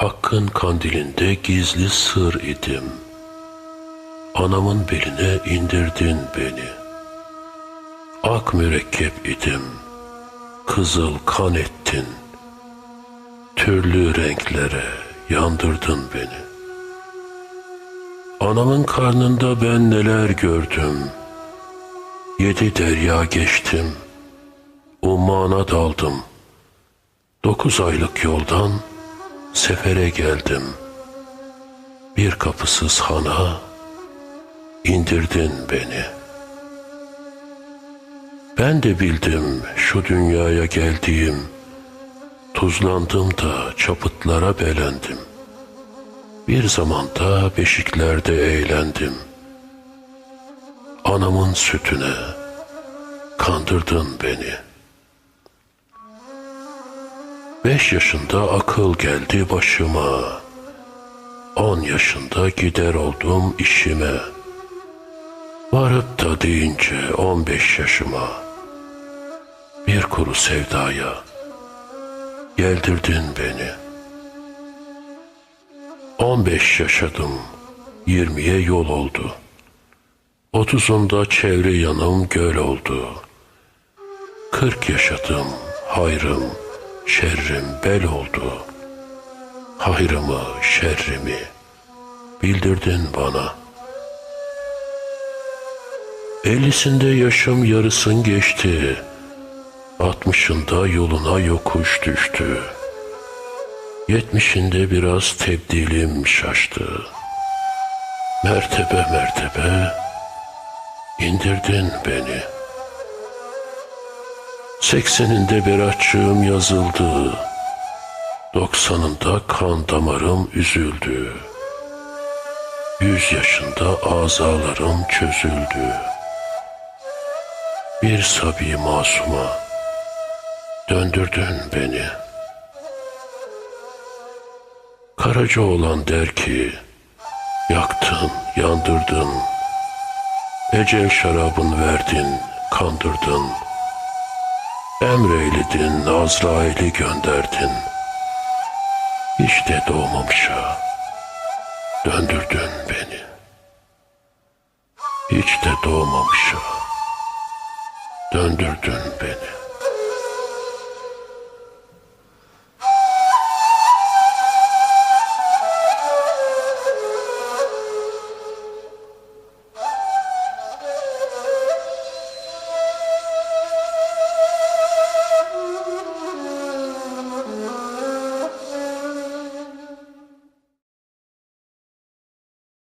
Hakkın kandilinde gizli sır idim. Anamın beline indirdin beni. Ak mürekkep idim. Kızıl kan ettin. Türlü renklere yandırdın beni. Anamın karnında ben neler gördüm. Yedi derya geçtim. Ummana daldım. Dokuz aylık yoldan sefere geldim. Bir kapısız hana indirdin beni. Ben de bildim şu dünyaya geldiğim, tuzlandım da çapıtlara belendim. Bir zamanda beşiklerde eğlendim. Anamın sütüne kandırdın beni. Beş yaşında akıl geldi başıma. On yaşında gider oldum işime. Varıp da deyince on beş yaşıma. Bir kuru sevdaya geldirdin beni. On beş yaşadım, yirmiye yol oldu. Otuzunda çevre yanım göl oldu. Kırk yaşadım, hayrım, şerrim bel oldu. Hayrımı, şerrimi bildirdin bana. Ellisinde yaşım yarısın geçti. Altmışında yoluna yokuş düştü. Yetmişinde biraz tebdilim şaştı. Mertebe mertebe indirdin beni. Sekseninde bir açığım yazıldı. Doksanında kan damarım üzüldü. Yüz yaşında azalarım çözüldü. Bir sabi masuma döndürdün beni. Karaca olan der ki, yaktın, yandırdın, ecel şarabın verdin, kandırdın, emreyledin, Azrail'i gönderdin, hiç de doğmamışa döndürdün beni, hiç de doğmamışa döndürdün beni.